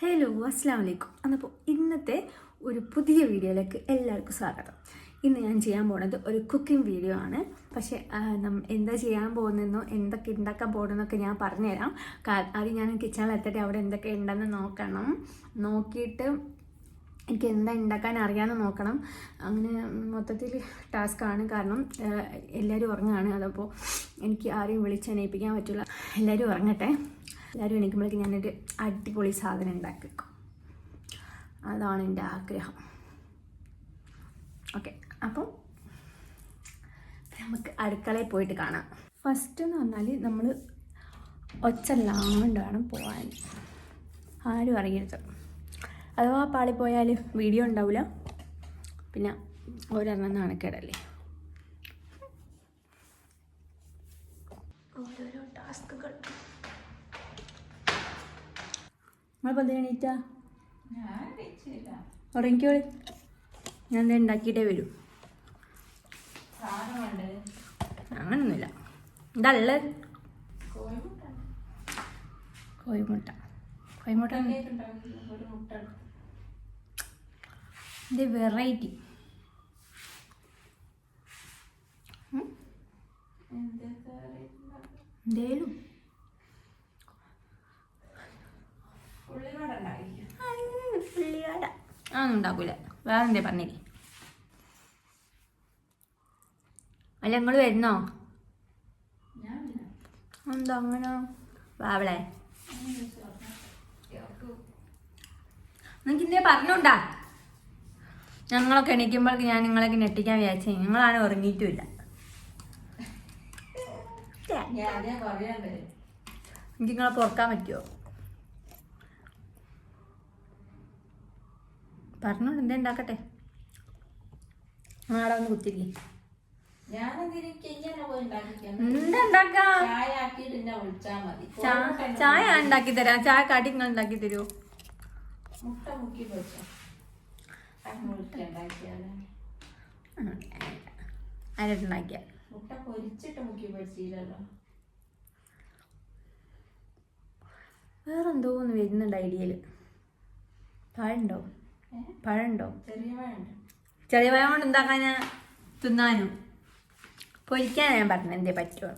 Hello അസ്സാം വലൈക്കും അപ്പോൾ ഇന്നത്തെ ഒരു പുതിയ വീഡിയോയിലേക്ക് എല്ലാവർക്കും സ്വാഗതം. ഇന്ന് ഞാൻ ചെയ്യാൻ പോകുന്നത് ഒരു കുക്കിംഗ് വീഡിയോ ആണ്. പക്ഷേ എന്താ ചെയ്യാൻ പോകുന്നതെന്നോ എന്തൊക്കെ ഉണ്ടാക്കാൻ പോകുന്നതെന്നൊക്കെ ഞാൻ പറഞ്ഞുതരാം. ആദ്യം ഞാൻ കിച്ചണിൽ എത്തിയിട്ട് അവിടെ എന്തൊക്കെ ഉണ്ടെന്ന് നോക്കണം. നോക്കിയിട്ട് എനിക്ക് എന്താ ഉണ്ടാക്കാൻ അറിയാമെന്ന് നോക്കണം. അങ്ങനെ മൊത്തത്തിൽ ടാസ്ക്കാണ് കാരണം എല്ലാവരും ഉറങ്ങുകയാണ് അതപ്പോൾ എനിക്ക് ആരെയും വിളിച്ചെണയിപ്പിക്കാൻ പറ്റില്ല. എല്ലാവരും ഉറങ്ങട്ടെ. എല്ലാവരും എണീക്കുമ്പോഴേക്കും ഞാനൊരു അടിപൊളി സാധനം ഉണ്ടാക്കി വെക്കും അതാണ് എന്റെ ആഗ്രഹം. ഓക്കെ അപ്പോൾ നമുക്ക് അടുക്കളയിൽ പോയിട്ട് കാണാം. ഫസ്റ്റ് എന്ന് പറഞ്ഞാൽ നമ്മൾ ഒച്ചല്ലാണ്ട് വേണം പോകാൻ ആരും അറിയരുത്. അഥവാ പാളിപ്പോയാൽ വീഡിയോ ഉണ്ടാവില്ല പിന്നെ ഒരെണ്ണം നാണക്കേടല്ലേ? നിങ്ങൾ പതിന് എണീറ്റാ? ഞാൻ വെച്ചില്ല ഉറങ്ങിക്കോളി ഞാൻ എന്താ ഉണ്ടാക്കിയിട്ടേ വരൂ. അങ്ങനൊന്നുമില്ല. ഇതല്ല കോഴിമുട്ട. കോഴിമുട്ട. ഇത് വെറൈറ്റി. എന്തേലും. ആ ഒന്നും ഉണ്ടാക്കൂല. വേറെ എന്തേ പറഞ്ഞില്ലേ അല്ല നിങ്ങൾ വരുന്നോ? എന്താ അങ്ങനെ? വാവളെ നിങ്ങൾക്ക് ഇന്നേ പറഞ്ഞുണ്ടാ? ഞങ്ങളൊക്കെ എണീക്കുമ്പോഴേക്ക് ഞാൻ നിങ്ങളൊക്കെ ഞെട്ടിക്കാൻ വിചാരിച്ചേ. നിങ്ങളാണ് ഉറങ്ങിയിട്ടുമില്ല. എനിക്ക് നിങ്ങളെ പൊറക്കാൻ പറ്റുമോ പറഞ്ഞോണ്ട് എന്തേ ഉണ്ടാക്കട്ടെ? നാളെ ഒന്ന് കുത്തിരി ചായ ഉണ്ടാക്കി തരാം. ചായ കാട്ടി നിങ്ങൾ ഉണ്ടാക്കി തരുമോ മുട്ട മുക്കി വെച്ചോ മുട്ട ഉണ്ടാക്കിയാലേ? അതിനായിട്ടുണ്ടാക്കിയ മുട്ട പൊരിച്ചിട്ട് മുക്കി പൊരിച്ചില്ലല്ലോ. വേറെന്തോ ഒന്ന് വരുന്നുണ്ട് ഐഡിയയിൽ താഴെ ഏ? പഴമുണ്ടോ ചെറിയ പഴം. കൊണ്ട് ഉണ്ടാക്കാനാ തിന്നാനും? പൊരിക്കാൻ ഞാൻ പറഞ്ഞു എന്തേ പറ്റുമോ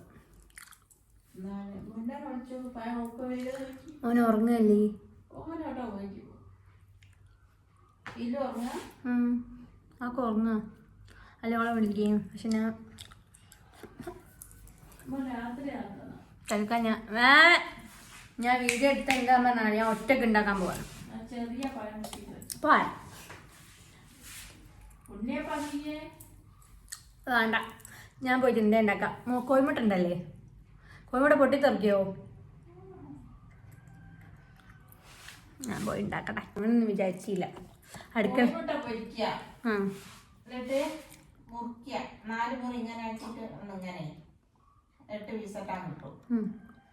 ഉറങ്ങല്ലേ അവൻ ഉറങ്ങുകയല്ലേ ഓനോട്ടോ പോയിക്കും ഇല്ല ഉറങ്ങാ? ഉം. ആക്കെ ഉറങ്ങുക അല്ല ഓളെ വിളിക്കുകയും പക്ഷെ ഞാൻ തൽക്കാൻ ഞാൻ വേ! ഞാൻ വീഡിയോ എടുത്ത് എന്താ പറഞ്ഞാൽ ഞാൻ ഒറ്റയ്ക്ക് ഉണ്ടാക്കാൻ പോവാണ് ചെറിയ പഴം പണിയേ വേണ്ട. ഞാൻ പോയിട്ട് എന്താ ഉണ്ടാക്കാം. കോഴിമുട്ട ഉണ്ടല്ലേ കോഴിമുട്ട പൊട്ടിത്തെറിക്കോ? ഞാൻ പോയി ഉണ്ടാക്കട്ടെ. അങ്ങനൊന്നും വിചാരിച്ചില്ല. അടുക്ക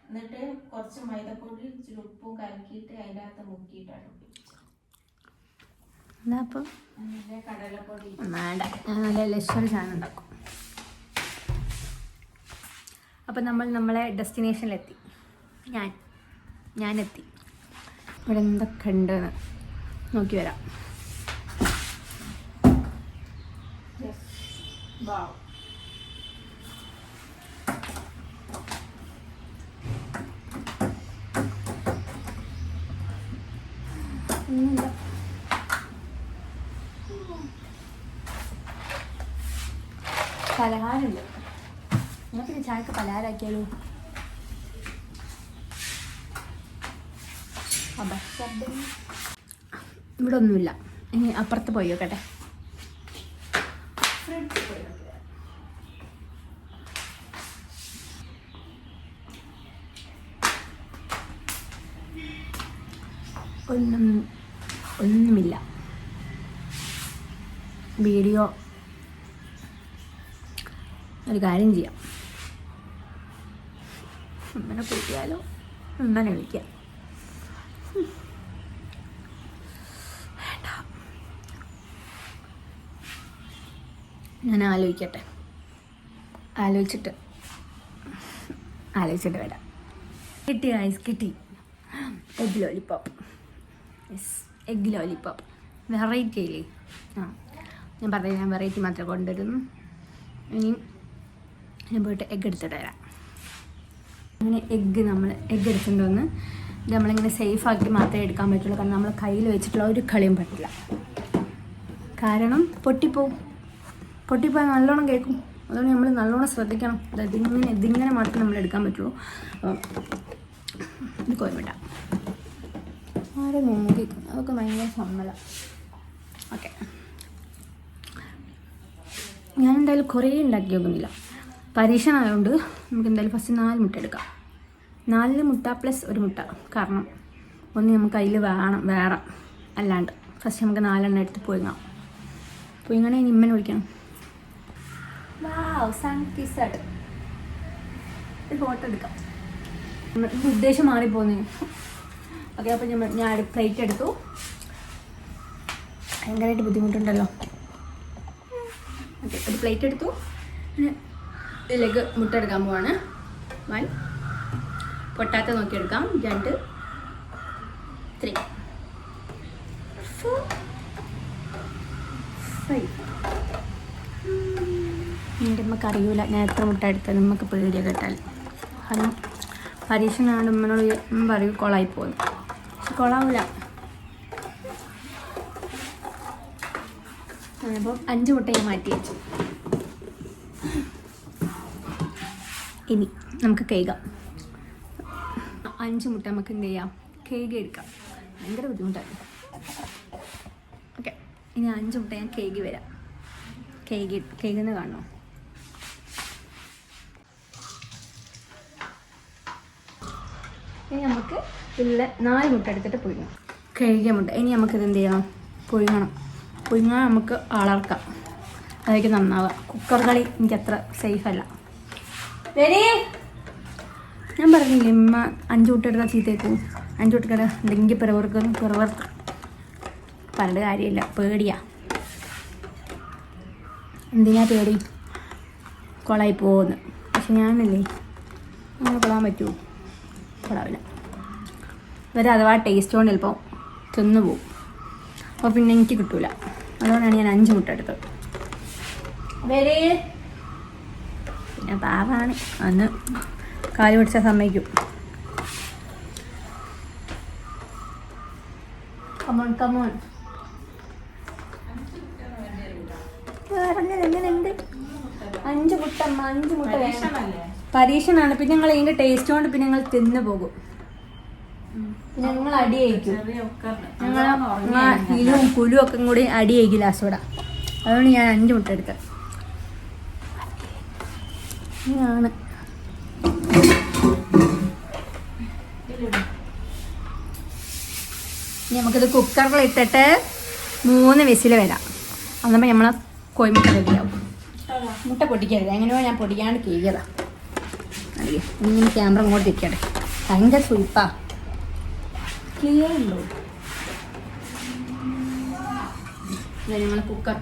എന്നിട്ട് കുറച്ച് മൈദപ്പൊടി ഇച്ചിരി ഉപ്പും കലക്കിയിട്ട് അതിന്റെ അകത്ത് മുക്കിയിട്ടാണ് എന്നാ അപ്പം വേണ്ട നല്ല ലക്ഷറി സാധനം ഉണ്ടാക്കും. അപ്പം നമ്മൾ നമ്മളെ ഡെസ്റ്റിനേഷനിലെത്തി. ഞാൻ ഞാനെത്തി. ഇവിടെ എന്തൊക്കെ ഉണ്ടെന്ന് നോക്കി വരാം. വാവ് അബദ്ധം ഇവിടെ ഒന്നുമില്ല. ഇനി അപ്പുറത്ത് പോയി നോക്കട്ടെ. ഒന്നും ഒന്നുമില്ല. വീഡിയോ. ഒരു കാര്യം ചെയ്യാം. ഉമ്മനെ വിളിക്കാലോ ഉമ്മനെ വിളിക്കാം. ഞാൻ ആലോചിക്കട്ടെ. ആലോചിച്ചിട്ട്. ആലോചിച്ചിട്ട് വരാം. കിട്ടി ഐസ് കിട്ടി. Egg lollipop yes egg lollipop variety ഇല്ലേ? ആ. ഞാൻ പറഞ്ഞ ഞാൻ വെറൈറ്റി മാത്രമേ കൊണ്ടുവരുന്നു. ഇനി ഞാൻ പോയിട്ട് എഗ് എടുത്തിട്ട് വരാം. അങ്ങനെ എഗ്ഗ് നമ്മൾ എഗ്ഗ് ഇത് നമ്മളിങ്ങനെ ആക്കി മാത്രമേ എടുക്കാൻ പറ്റുള്ളൂ. കാരണം നമ്മൾ കയ്യിൽ വെച്ചിട്ടുള്ള ഒരു കളിയും പറ്റില്ല. കാരണം പൊട്ടിപ്പോവും പൊട്ടിപ്പോയാൽ നല്ലോണം കേൾക്കും അതുകൊണ്ട് നമ്മൾ നല്ലോണം ശ്രദ്ധിക്കണം. ഇതിങ്ങനെ ഇതിങ്ങനെ മാത്രമേ നമ്മൾ എടുക്കാൻ പറ്റുള്ളൂ. ഇത് കോയമിട്ട ആരെ നോക്കി അതൊക്കെ ഭയങ്കര സമ്മല ഓക്കെ. ഞാൻ എന്തായാലും കുറേ ഉണ്ടാക്കി നോക്കുന്നില്ല പരീക്ഷണമായതുകൊണ്ട് നമുക്ക് എന്തായാലും ഫസ്റ്റ് നാല് മുട്ട എടുക്കാം. നാല് മുട്ട പ്ലസ് ഒരു മുട്ട. കാരണം ഒന്ന് നമുക്ക് അതിൽ വേണം വേറെ അല്ലാണ്ട്. ഫസ്റ്റ് നമുക്ക് നാലെണ്ണം എടുത്ത് പുഴുങ്ങാം. പുഴുങ്ങണേ ഇനി ഇമ്മനെ വിളിക്കണം. ഫോട്ടോ എടുക്കാം. ഉദ്ദേശം മാറിപ്പോന്നു. ഓക്കെ അപ്പോൾ ഞാൻ ഞാൻ പ്ലേറ്റ് എടുത്തു. ഭയങ്കരമായിട്ട് ബുദ്ധിമുട്ടുണ്ടല്ലോ. ഒരു പ്ലേറ്റ് എടുത്തു. ഇതിലേക്ക് മുട്ട എടുക്കാൻ പോവാണ്. വൺ പൊട്ടാത്ത നോക്കിയെടുക്കാം. രണ്ട്. ത്രീ ഫോർ ഫൈവ് എന്റെ അമ്മയ്ക്ക് അറിയൂല. ഞാൻ എത്ര മുട്ട എടുത്തത് നമുക്ക് പേടിയ കേട്ടാൽ കാരണം പരീക്ഷണമാണ് ഉമ്മനോട് ഉമ്മ പറയും കൊളായി പോകും പക്ഷെ കൊളാവില്ല അപ്പോൾ അഞ്ച് മുട്ട ഞാൻ മാറ്റി വെച്ചു. ഇനി നമുക്ക് കേൾക്കാം. അഞ്ച് മുട്ട നമുക്ക് എന്ത് ചെയ്യാം കേക്ക് എടുക്കാം. ഭയങ്കര ബുദ്ധിമുട്ടാണ് ഓക്കെ ഇനി അഞ്ച് മുട്ട ഞാൻ കേക്ക് വരാം. കേക്ക് കേക്കെന്ന് കാണണോ? ഇനി നമുക്ക് ഇതിൽ നാല് മുട്ട എടുത്തിട്ട് പുഴുങ്ങാം. കഴുകിയ മുട്ട. ഇനി നമുക്കിത് എന്ത് ചെയ്യണം പുഴുങ്ങണം. പുഴുങ്ങാൻ നമുക്ക് അളർക്കാം അതായിരിക്കും നന്നാവുക. കുക്കർ കളി എനിക്ക് അത്ര സേഫ് അല്ല. ഞാൻ പറഞ്ഞില്ലേ ഉമ്മ അഞ്ചു മുട്ട ചീത്തേക്കു. അഞ്ച് മുട്ടക്കട എന്തെങ്കിലും പിറവർക്കും പിറവർക്ക്. പറഞ്ഞ കാര്യമില്ല പേടിയാ. എന്തിനാ പേടി? കൊളായി പോകുന്നു പക്ഷെ ഞാനല്ലേ അങ്ങനെ കൊള്ളാൻ പറ്റുമോ കൊള്ളാവില്ല ഇവർ അഥവാ ടേസ്റ്റ് കൊണ്ട് ചിലപ്പോൾ തിന്നു പോകും അപ്പോൾ പിന്നെ എനിക്ക് കിട്ടൂല. അതുകൊണ്ടാണ് ഞാൻ അഞ്ച് മുട്ട എടുത്തത്. പിന്നെ പാവാണ്. അന്ന് കാൽ പിടിച്ചാൽ സമ്മതിക്കും. കമോൺ കമോൺ എങ്ങനെയുണ്ട്? അഞ്ച് മുട്ട അഞ്ച് മുട്ട പിന്നെ ഞങ്ങൾ ഇതിന്റെ ടേസ്റ്റ് കൊണ്ട് പിന്നെ ഞങ്ങൾ തിന്നു പോകും. പിന്നെ ഞങ്ങൾ കുക്കറിൽ ഞങ്ങൾ ഇലും കുലും ഒക്കെ കൂടി അടിയായിരിക്കും ലാസ്റ്റോടെ അതുകൊണ്ട് ഞാൻ അഞ്ച് മുട്ട എടുത്തത് ഇതാണ് ഇനി നമുക്കിത് കുക്കറിൽ ഇട്ടിട്ട് മൂന്ന് വിസിൽ വരാം. അന്നപ്പോൾ നമ്മളെ കോഴിമുട്ട റെഡിയാവും. മുട്ട പൊട്ടിക്കരുത്. എങ്ങനെയോ ഞാൻ പൊടിക്കാണ്ട് കീഴതാ അറിയാം ഇനി ക്യാമറ ഇങ്ങോട്ട് ഇരിക്കട്ടെ. ഭയങ്കര സുയിപ്പാ ക്ലിയർ ഉണ്ടോ ഞങ്ങൾ കുക്കർ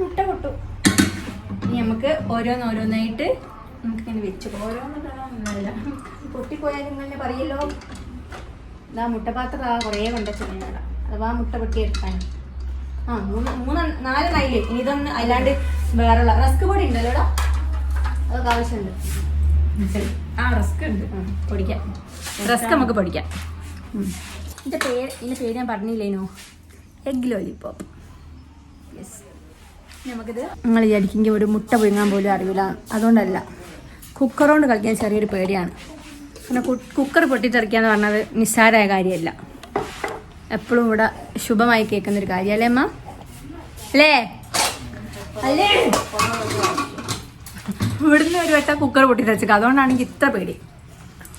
മുട്ട പൊട്ടു. ഇനി നമുക്ക് ഓരോന്നോരോന്നായിട്ട് നമുക്ക് ഇങ്ങനെ വെച്ചു ഓരോന്നല്ല പൊട്ടിപ്പോയാൽ ഇങ്ങനെ പറയല്ലോ. ഇതാ മുട്ടപാത്രം ആ കുറേ കൊണ്ടുവച്ചിട്ടുണ്ട് അഥവാ മുട്ട പൊട്ടി എടുക്കാൻ. ആ മൂന്ന് മൂന്ന് നാല് നൈൽ ഇനി ഇതൊന്ന് അല്ലാണ്ട് വേറെ റസ്ക് പൊടി ഉണ്ടല്ലോ അതൊക്കെ ആവശ്യമുണ്ട്. ആ റസ്ക് ഉണ്ട്. പൊടിക്കാം. റസ്ക് നമുക്ക് പൊടിക്കാം. ഇതിന്റെ ഇതിന്റെ പേര് ഇതിന്റെ പേര് ഞാൻ പറഞ്ഞില്ലേനോ? എഗ് ലോലിപ്പോപ്പ് യെസ് നമുക്കിത് നിങ്ങൾ വിചാരിക്കുമെങ്കിൽ ഒരു മുട്ട പുഴുങ്ങാൻ പോലും അറിയില്ല. അതുകൊണ്ടല്ല. കുക്കറുകൊണ്ട് കളിക്കാൻ ചെറിയൊരു പേടിയാണ്. പിന്നെ കുക്കർ പൊട്ടിത്തെറിക്കുക എന്ന് പറഞ്ഞത് നിസ്സാരമായ കാര്യമല്ല. എപ്പോഴും ഇവിടെ ശുഭമായി കേൾക്കുന്ന ഒരു കാര്യമല്ലേ അമ്മ? അല്ലേ? അല്ലേ? ഇവിടുന്ന് ഒരു വട്ടം കുക്കർ പൊട്ടിത്തെറിച്ചു അതുകൊണ്ടാണ് എനിക്ക് ഇത്ര പേടി.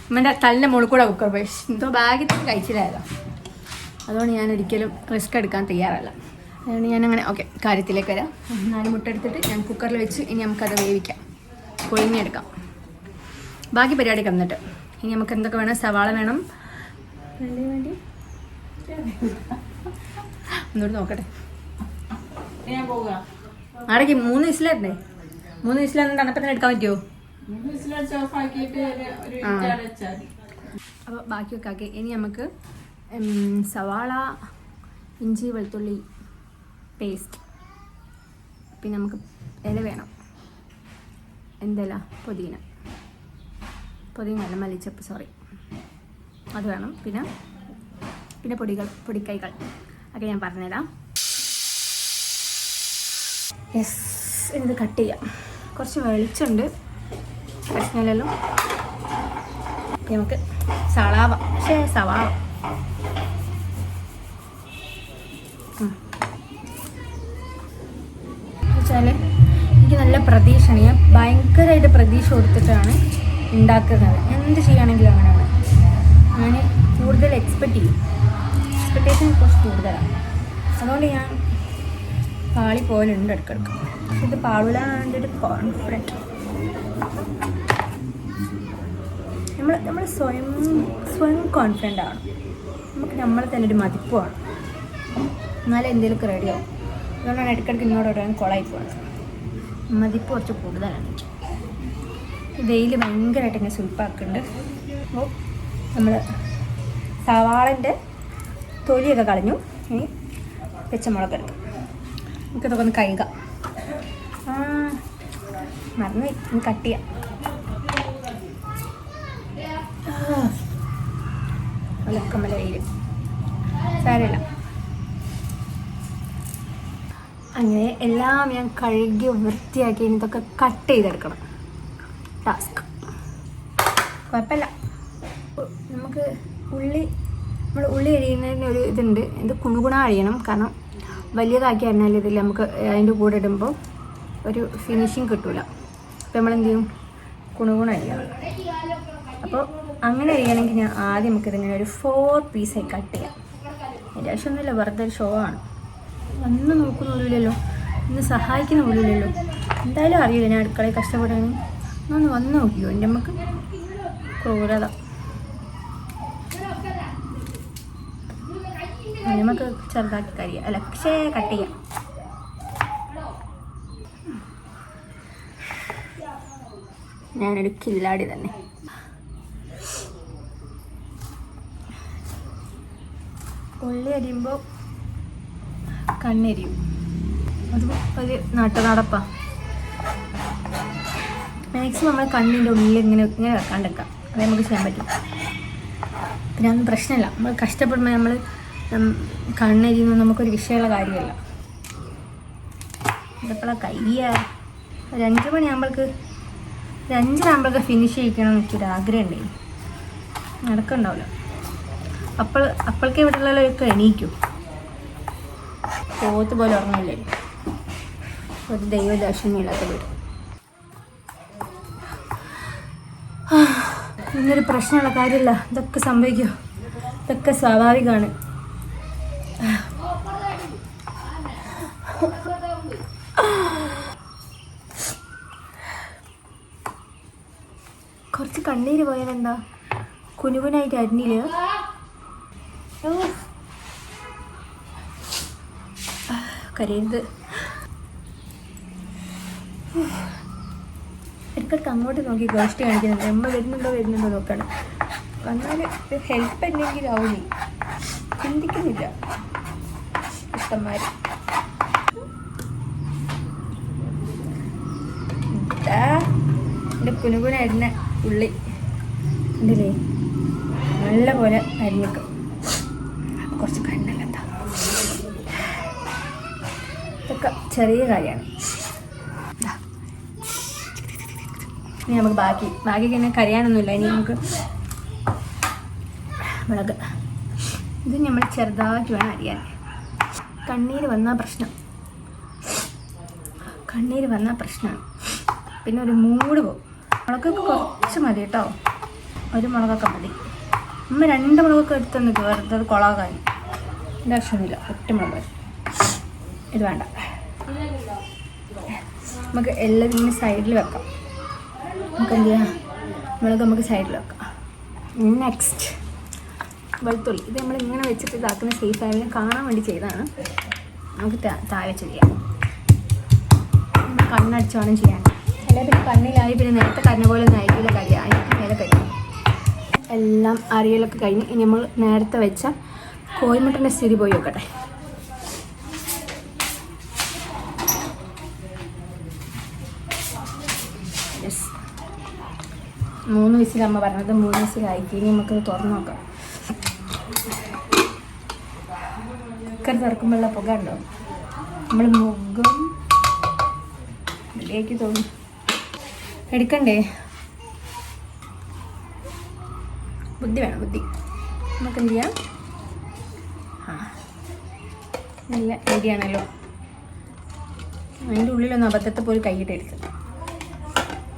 അമ്മന്റെ തലിന്റെ മുകളിൽ കൂടെ കുക്കർ പോയി. എന്തോ ബാഗിൽ കഴിച്ചില്ലായതോ അതുകൊണ്ട് ഞാൻ ഒരിക്കലും റിസ്ക് എടുക്കാൻ തയ്യാറല്ല. അതുകൊണ്ട് ഞാനങ്ങനെ ഓക്കെ കാര്യത്തിലേക്ക് വരാം. നാല് മുട്ട എടുത്തിട്ട് ഞാൻ കുക്കറിൽ വെച്ച് ഇനി നമുക്കത് വേവിക്കാം. കൊഴിഞ്ഞെടുക്കാം ബാക്കി പരിപാടി കന്നിട്ട് ഇനി നമുക്ക് എന്തൊക്കെ വേണം? സവാള വേണം. വേണ്ടി വേണ്ടി ഒന്നുകൂടി നോക്കട്ടെ. ആടേക്ക് മൂന്ന് വിസിലല്ലേ മൂന്ന് വിസിലൊന്നും തണുപ്പത്തിന് എടുക്കാൻ പറ്റുമോ അപ്പോൾ ബാക്കിയൊക്കെ ആക്കി. ഇനി നമുക്ക് സവാള ഇഞ്ചി വെളുത്തുള്ളി പേസ്റ്റ് പിന്നെ നമുക്ക് ഇല വേണം. എന്തല്ല? പുതിന. പുതിന അല്ല മല്ലിച്ചപ്പ് സോറി അത് വേണം. പിന്നെ പിന്നെ പൊടികൾ പൊടിക്കൈകൾ. ഒക്കെ ഞാൻ പറഞ്ഞുതരാം. യെസ് ഇത് കട്ട് ചെയ്യാം. കുറച്ച് വെളിച്ചുണ്ട് പ്രശ്നമില്ലല്ലോ. നമുക്ക് സളാവ പക്ഷേ സവാള. പ്രതീക്ഷയാണ്. ഞാൻ ഭയങ്കരമായിട്ട് പ്രതീക്ഷ കൊടുത്തിട്ടാണ് ഉണ്ടാക്കുന്നത് എന്ത് ചെയ്യുകയാണെങ്കിലും അങ്ങനെയാണ് ഞാൻ കൂടുതൽ എക്സ്പെക്റ്റ് ചെയ്യും. എക്സ്പെക്റ്റേഷൻ കുറച്ച് കൂടുതലാണ്. അതുകൊണ്ട് ഞാൻ പാളി പോലുണ്ട് ഇടയ്ക്കിടയ്ക്ക്. പക്ഷെ ഇത് പാടില്ലാന്നാണ് എന്റെ ഒരു കോൺഫിഡന്റ് നമ്മൾ നമ്മൾ സ്വയം സ്വയം കോൺഫിഡന്റ് ആണ്. നമുക്ക് നമ്മൾ തന്നെ ഒരു മതിപ്പുമാണ് എന്നാലും എന്തെങ്കിലുമൊക്കെ റെഡിയാവും അതുകൊണ്ടാണ് ഇടയ്ക്കിടയ്ക്ക് ഇന്നോട് പറയാൻ കൊളായി പോകുന്നത് മതിപ്പ് കുറച്ച് കൂടുതലാണ്. വെയിൽ ഭയങ്കരമായിട്ട് ഇങ്ങനെ സുൽപ്പാക്കുന്നുണ്ട് അപ്പോൾ നമ്മൾ സവാളന്റെ തൊലിയൊക്കെ കളഞ്ഞു. ഇനി പച്ചമുളക് എടുക്കും. നമുക്കിതൊക്കെ ഒന്ന് കഴുകാം. മറന്നു. ഇനി കട്ട് ചെയ്യാം. ഒലക്കമ്മല വെയിൽ സാരമില്ല. അങ്ങനെ എല്ലാം ഞാൻ കഴുകി വൃത്തിയാക്കി ഇതൊക്കെ കട്ട് ചെയ്തെടുക്കണം. ടാസ്ക് കുഴപ്പമില്ല. നമുക്ക് ഉള്ളി നമ്മൾ ഉള്ളി അരിയുന്നതിന് ഒരു ഇതുണ്ട്. ഇത് കുണുകുണ അഴിയണം കാരണം വലിയതാക്കി അറിഞ്ഞാൽ ഇതിൽ നമുക്ക് അതിന്റെ കൂടെ ഇടുമ്പോൾ ഒരു ഫിനിഷിങ് കിട്ടില്ല അപ്പോൾ നമ്മൾ എന്ത് ചെയ്യും? കുണുകുണ അരിയണം. അപ്പോൾ അങ്ങനെ അരിയണമെങ്കിൽ ഞാൻ ആദ്യം നമുക്കിതിങ്ങനെ ഒരു ഫോർ പീസായി കട്ട് ചെയ്യാം. എന്റെ ആവശ്യമൊന്നുമില്ല. വെറുതെ ഒരു ഷോ ആണ്. വന്ന് നോക്കുന്ന പോലുമില്ലല്ലോ ഇന്ന് സഹായിക്കുന്ന പോലുമില്ലല്ലോ. എന്തായാലും അറിയില്ല ഞാൻ അടുക്കളയിൽ കഷ്ടപ്പെടാൻ ഒന്ന് വന്ന് നോക്കിയോ എന്റെ നമുക്ക് ക്രൂരത. നമുക്ക് ചെറുതാക്കി കരിയാം. അല്ല പക്ഷേ കട്ട് ചെയ്യാം. ഞാനൊരു കില്ലാടി തന്നെ. ഉള്ളി അരിയുമ്പോൾ കണ്ണെരിയും അത് ഒരു നാട്ടുനടപ്പാ. മാക്സിമം നമ്മൾ കണ്ണിന്റെ ഉള്ളിൽ ഇങ്ങനെ ഇങ്ങനെ കണ്ടെക്കാം അത് നമുക്ക് ചെയ്യാൻ പറ്റും. പിന്നെ അതൊന്നും പ്രശ്നമില്ല. നമ്മൾ കഷ്ടപ്പെടുമ്പോൾ നമ്മൾ കണ്ണെരിയുന്നത് നമുക്കൊരു വിഷയമുള്ള കാര്യമല്ല. ഇതെപ്പോഴാണ് കയ്യ ഒരു അഞ്ച് മണിയാകുമ്പോൾക്ക് ഒരു അഞ്ചരാകുമ്പോഴൊക്കെ ഫിനിഷ് ചെയ്യിക്കണം എന്നൊരു ആഗ്രഹം ഉണ്ടായി നടക്കണ്ടാവില്ല. അപ്പോൾ അപ്പോഴേക്ക് ഇവിടെയുള്ളവരൊക്കെ എണീക്കും. പോത്ത് പോലെ ഉറങ്ങില്ലേ? ഒരു ദൈവദാക്ഷിണ്യമില്ലാത്ത വീട്. ഇന്നൊരു പ്രശ്നമുള്ള കാര്യമില്ല. ഇതൊക്കെ സംഭവിക്കും. ഇതൊക്കെ സ്വാഭാവികമാണ്. കുറച്ച് കണ്ണീര് പോയാലെന്താ? കുനുകുനായിട്ട് അരിഞ്ഞില്ല? കരയരുത്. ഇടയ്ക്കിടയ്ക്ക് അങ്ങോട്ട് നോക്കി ഗോഷ്ടി കാണിക്കുന്നുണ്ട്. അമ്മ വരുന്നുണ്ടോ വരുന്നുണ്ടോ നോക്കാണ്. വന്നാൽ ഹെൽപ്പ് അല്ലെങ്കിൽ ആവുന്നി ചിന്തിക്കുന്നില്ല. ഇഷ്ടന്മാർ എന്റെ കുനുകുന അരിഞ്ഞ ഉള്ളി ഉണ്ടല്ലേ നല്ല പോലെ അരിഞ്ഞേക്കും കുറച്ച് കണ്ണല്ല എന്താ ഇതൊക്കെ ചെറിയ കാര്യമാണ് ഇനി നമുക്ക് ബാക്കി ബാക്കി ഇങ്ങനെ കരയാനൊന്നുമില്ല ഇനി നമുക്ക് മുളക് ഇത് നമ്മൾ ചെറുതാക്കി വേണം അരിയാൻ കണ്ണീര് വന്നാൽ പ്രശ്നം കണ്ണീര് വന്നാൽ പ്രശ്നമാണ് പിന്നെ ഒരു മൂട് പോകും മുളകൊക്കെ കുറച്ച് മതി കേട്ടോ ഒരു മുളകൊക്കെ മതി അമ്മ രണ്ട് മുളകൊക്കെ എടുത്തു നിൽക്കുക വെറുതെ അത് കുളമാകാൻ എന്റെ ആവശ്യമൊന്നുമില്ല ഒറ്റ മുളക് ഇത് വേണ്ട നമുക്ക് എല്ലാം ഇങ്ങനെ സൈഡിൽ വെക്കാം. നമുക്ക് എന്ത് ചെയ്യാം മുളക് നമുക്ക് സൈഡിൽ വെക്കാം. നെക്സ്റ്റ് വെളുത്തുള്ളി. ഇത് നമ്മൾ ഇങ്ങനെ വെച്ചിട്ട് ഇതാക്കുന്ന സേഫ് ആയാലും കാണാൻ വേണ്ടി ചെയ്തതാണ് നമുക്ക് താഴെ ചെയ്യാം. നമ്മൾ കണ്ണടിച്ച് വേണം ചെയ്യാൻ. അല്ലെങ്കിൽ പിന്നെ കണ്ണിലായി പിന്നെ നേരത്തെ കരണ പോലെ ഒന്നും ആയിരിക്കില്ല കരിയായി മേലെ കഴിയും എല്ലാം അരിയലൊക്കെ കഴിഞ്ഞ് ഇനി നമ്മൾ നേരത്തെ വെച്ച കോഴിമുട്ടന്റെ സ്ഥിതി പോയി നോക്കട്ടെ യെസ് മൂന്ന് വിസിൽ അമ്മ പറഞ്ഞത് മൂന്ന് വിസിലായി ഇനി നമുക്ക് തുറന്നു നോക്കാം. കുക്കർ തുറക്കുമ്പോഴുള്ള പുക ഉണ്ടോ? നമ്മൾ മുഖം ഇതിലേക്ക് തോന്നി എടുക്കണ്ടേ? ബുദ്ധി വേണം ബുദ്ധി. നമുക്ക് എന്ത് ചെയ്യാം നല്ല ഐഡിയാണല്ലോ. അതിന്റെ ഉള്ളിലൊന്നും അബദ്ധത്തെ പോലും കൈയിട്ട് എടുക്കാം.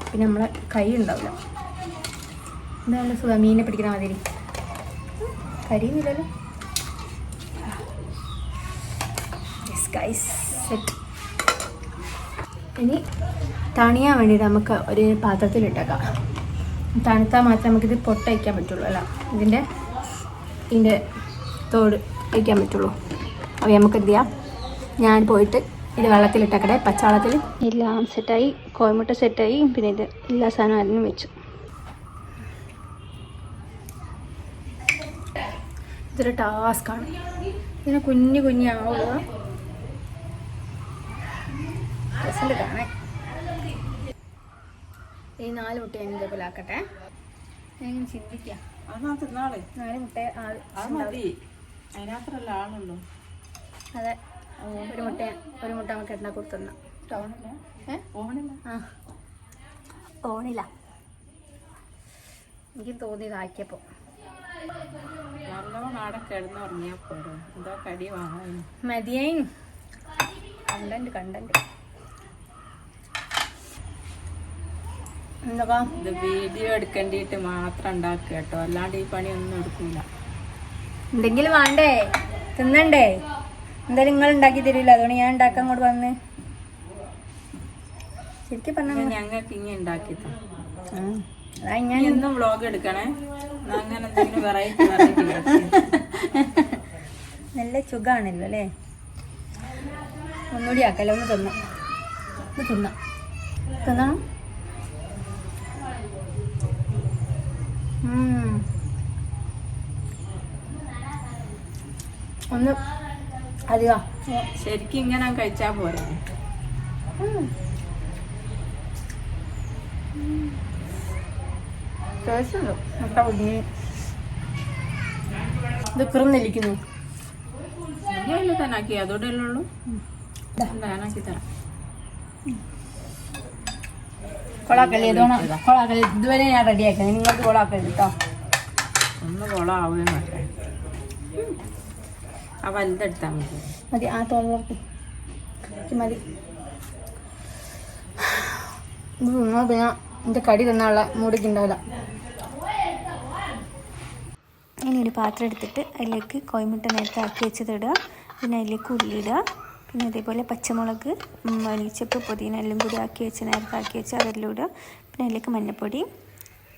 പിന്നെ നമ്മളെ കൈ ഉണ്ടാവില്ല. എന്തായാലും സുഖം. മീനെ പിടിക്കുന്ന മാതിരി. കരിയുന്നില്ലല്ലോ. ഗൈസ് സെറ്റ് ഇനി തണിയാൻ വേണ്ടിയിട്ട് നമുക്ക് ഒരു പാത്രത്തിലിട്ടേക്കാം തണുത്താൽ മാത്രമേ നമുക്കിത് പൊട്ട വയ്ക്കാൻ പറ്റുള്ളൂ അല്ല? ഇതിന്റെ ഇതിന്റെ തോട് വയ്ക്കാൻ പറ്റുള്ളൂ. അപ്പോൾ നമുക്ക് എന്ത് ചെയ്യാം? ഞാൻ പോയിട്ട് ഇത് വെള്ളത്തിലിട്ടേക്കട്ടെ. പച്ചവെള്ളത്തിൽ എല്ലാം സെറ്റായി കോയമുട്ട സെറ്റായി പിന്നെ ഇത് എല്ലാ സാധനവും അതിനും വെച്ചു. ഇതൊരു ടാസ്ക്കാണ്. ഇങ്ങനെ കുഞ്ഞു കുഞ്ഞാവുക കാണാൻ. ഈ നാല് മുട്ട ഞാൻ ഇതേപോലെ ആക്കട്ടെ. ഞാൻ ഇങ്ങനെ ചിന്തിക്കാം. നാല് മുട്ട അതെ ഒരു മുട്ട ഒരു മുട്ട നമുക്ക് എണ്ണ കൊടുത്തുന്ന. ഓണില്ല എനിക്ക് തോന്നിയത് ആക്കിയപ്പോൾ നല്ലോണം ആടെ കിടന്നുറങ്ങിയാൽ പോരും. എന്തോ കടി വാങ്ങാൻ മതിയായി. Content content. എന്തൊക്കെ ഇത് വീഡിയോ എടുക്കേണ്ടിട്ട് മാത്രം ഉണ്ടാക്കുക കേട്ടോ. അല്ലാണ്ട് ഈ പണിയൊന്നും എടുക്കൂല. എന്തെങ്കിലും വേണ്ടേ? തിന്നണ്ടേ? എന്തായാലും നിങ്ങൾ ഉണ്ടാക്കി തരില്ല അതുകൊണ്ട് ഞാൻ ഉണ്ടാക്കാൻ അങ്ങോട്ട് വന്ന്. ശരിക്കും പറഞ്ഞാൽ ഞങ്ങൾക്ക് ഇങ്ങനെ ഉണ്ടാക്കി താ. ഞാൻ വ്ളോഗ് എടുക്കണേ? അങ്ങനെ നല്ല സുഖാണല്ലോ അല്ലേ? ഒന്നുകൂടി ആക്കല്ലോ ഒന്ന് തിന്ന. ഒന്ന് തിന്ന. തിന്നണം. ഒന്ന് അധികം ശരിക്കും ഇങ്ങനെ കഴിച്ചാ പോരെ? ടേസ്റ്റുണ്ടോ മുട്ട പൊടിഞ്ഞ് ഇത് കിറന്നിരിക്കുന്നു ആക്കി അതോടെ ഉള്ളൂ? ഞാനാക്കി തരാം. കൊളാക്കല്ലേ ഇതോണം കൊളാക്കല്ലേ ഇതുവരെ ഞാൻ റെഡിയാക്കാം നിങ്ങൾക്ക് കേട്ടോ ഒന്ന് കുളമാവുകയെന്ന് പറയാം ആ വലുതെടുത്താൽ മതി. മതി ആ തോന്നി മതി. ഇത് പിന്നെ എന്റെ കടി തിന്നാനുള്ള മൂടിക്ക് ഉണ്ടാവില്ല ഇനി ഒരു പാത്രം എടുത്തിട്ട് അതിലേക്ക് കോയമുട്ട നേരത്തെ ആക്കി വെച്ചത് ഇടുക. പിന്നെ അതിലേക്ക് ഉള്ളി ഇടുക. പിന്നെ അതേപോലെ പച്ചമുളക് മല്ലിച്ചപ്പ് പുതിന എല്ലാം കൂടി ആക്കി വെച്ച് നേരത്തെ ആക്കി വെച്ച് അതെല്ലാം ഇടുക. പിന്നെ അതിലേക്ക് മഞ്ഞൾപ്പൊടി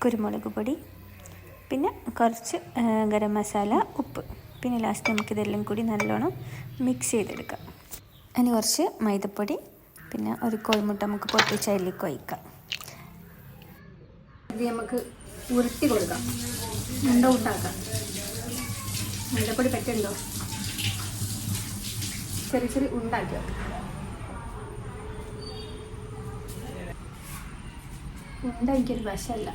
കുരുമുളക് പൊടി പിന്നെ കുറച്ച് ഗരം മസാല ഉപ്പ്. പിന്നെ ലാസ്റ്റ് നമുക്കിതെല്ലാം കൂടി നല്ലോണം മിക്സ് ചെയ്തെടുക്കാം. അതിന് കുറച്ച് മൈദപ്പൊടി പിന്നെ ഒരു കോഴിമുട്ട നമുക്ക് പൊട്ടിച്ച് അതിലേക്ക് ഒഴിക്കാം. ഇത് നമുക്ക് ഉരുട്ടി കൊടുക്കാം. ഉണ്ട ഊട്ടാക്കാം മുണ്ടപ്പൊടി പറ്റുണ്ടോ ചെറിയ ചെറിയ ഉണ്ടാക്കി ഉണ്ട എനിക്കൊരു വശമല്ല.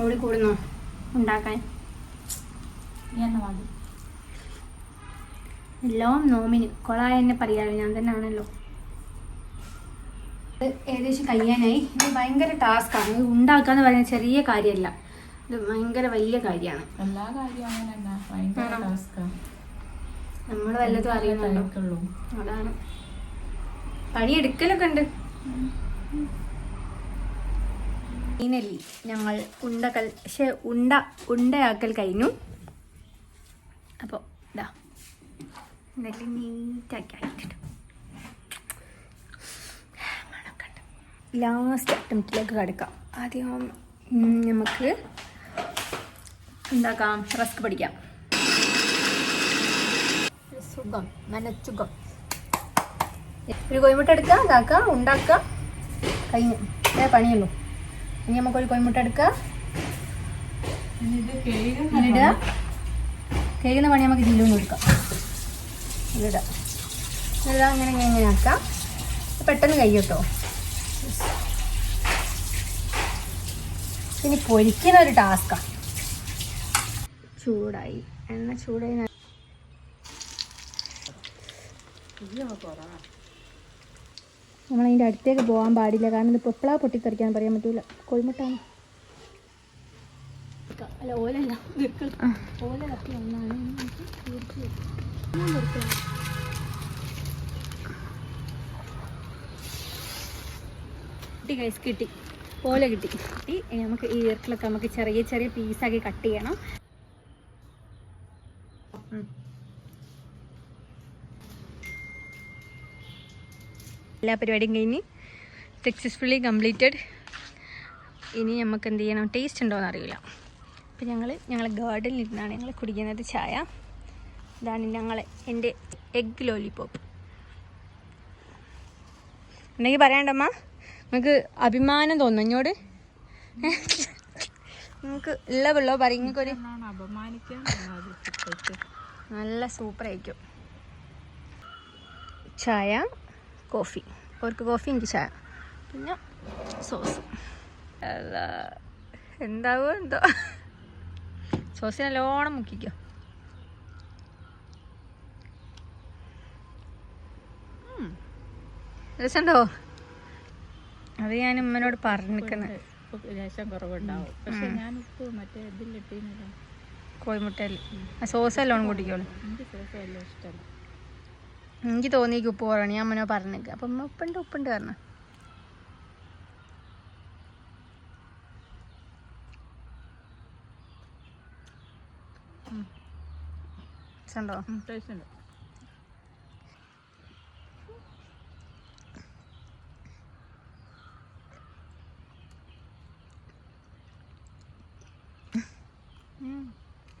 ഓടി കൂടുന്നു ഉണ്ടാക്കാൻ. മതി എല്ലാം നോമിന്. കൊളായ എന്നെ പറയാറ്. ഞാൻ തന്നെ ഏകദേശം കഴിയാനായി. ഇത് ഭയങ്കര ടാസ്ക്കാണ് ഇത് ഉണ്ടാക്കാന്ന് പറയുന്ന ചെറിയ കാര്യമല്ല. ഇത് ഭയങ്കര വലിയ കാര്യമാണ്. എല്ലാ കാര്യവും ഭയങ്കര? നമ്മൾ വല്ലതും അറിയുന്നുണ്ടോ? കഴിക്കുള്ളൂ അതാണ്. പണിയെടുക്കലൊക്കെ ഉണ്ട്. ഫൈനലി ഞങ്ങൾ ഉണ്ടക്കൽ പക്ഷെ ഉണ്ട ഉണ്ടയാക്കൽ കഴിഞ്ഞു. അപ്പോൾ ഇതാ നെല്ലി നീറ്റാക്കി ആക്കിയിട്ടുണ്ട്. ലാസ്റ്റ് അറ്റംപ്റ്റിലേക്ക് കിടക്കാം. ആദ്യം നമുക്ക് എന്താക്കാം? റസ്ക് പഠിക്കാം സുഖം നനച്ചുഖം ഒരു കോയിമുട്ട എടുക്കുക ഇതാക്കുക ഉണ്ടാക്കുക കഴിഞ്ഞു. ഇതേ പണിയുള്ളൂ. ഇനി നമുക്കൊരു കോഴിമുട്ട എടുക്കുക ഇതിലിടുക കഴിയുന്ന പണി. നമുക്ക് ജില്ലും കൊടുക്കാം ഇതിലിടുക ഇതെല്ലാം ഇങ്ങനെ ഇങ്ങനെ ഇങ്ങനെ ആക്കാം. പെട്ടെന്ന് കഴിയൂട്ടോ ഇനി പൊരിക്കുന്ന ഒരു ടാസ്ക്കാണ് ചൂടായി. എണ്ണ ചൂടായി നമ്മൾ നമ്മളതിന്റെ അടുത്തേക്ക് പോകാൻ പാടില്ല. കാരണം ഇത് പൊപ്പിളാ പൊട്ടിത്തെറിക്കാൻ പറയാൻ പറ്റൂല. കോഴിമുട്ടാണ്. അല്ല. ഓല ഒന്നാണ് കിട്ടി കൈസ് കിട്ടി. ഓല കിട്ടി. കിട്ടി നമുക്ക് ഈ ഇറക്കിലൊക്കെ നമുക്ക് ചെറിയ ചെറിയ പീസാക്കി കട്ട് ചെയ്യണം. എല്ലാ പരിപാടിയും കഴിഞ്ഞ് സക്സസ്ഫുള്ളി കംപ്ലീറ്റഡ് ഇനി നമുക്ക് എന്ത് ചെയ്യണം? ടേസ്റ്റ് ഉണ്ടോയെന്ന് അറിയില്ല. അപ്പം ഞങ്ങൾ ഞങ്ങളെ ഗാർഡനിൽ ഇരുന്നാണ് ഞങ്ങൾ കുടിക്കുന്നത് ചായ. ഇതാണ് ഞങ്ങൾ എന്റെ എഗ് ലോലിപോപ്പ് എന്തെങ്കിൽ പറയാണ്ടമ്മ നമുക്ക് അഭിമാനം തോന്നുന്നു. എന്നോട് നമുക്ക് ഉള്ള പിള്ളോ പറയും നിങ്ങൾക്കൊരു നല്ല സൂപ്പർ ആയിരിക്കും. ചായ കോഫി. അവർക്ക് കോഫി എനിക്ക് ചായ. പിന്നെ സോസ് അല്ല എന്താവോ എന്തോ. സോസ് നല്ലോണം മുക്കിക്കോ. ഉം. രസമുണ്ടോ അത് ഞാൻ ഉമ്മനോട് പറഞ്ഞിരിക്കുന്നത് ലേശം കുറവുണ്ടാവും. പക്ഷെ ഞാൻ ഉപ്പ് മറ്റേ ഇതിലിട്ടീനല്ലോ കോഴിമുട്ടയിൽ ആ സോസ് എല്ലാം കൂട്ടിക്കോളൂ എനിക്ക് സോസ് വലിയ ഇഷ്ടമല്ല എനിക്ക് തോന്നിക്ക് ഉപ്പ് കുറവാണ്. ഞാൻ അമ്മനോ പറഞ്ഞേക്ക് അപ്പം അമ്മ ഉപ്പുണ്ട് ഉപ്പുണ്ട് പറഞ്ഞ. ഉണ്ടോ ടേസ്റ്റ് ഉണ്ട്.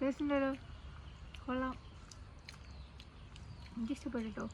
ടേസ്റ്റ് ഉണ്ടല്ലോ കൊള്ളാം എനിക്ക് ഇഷ്ടപ്പെട്ടു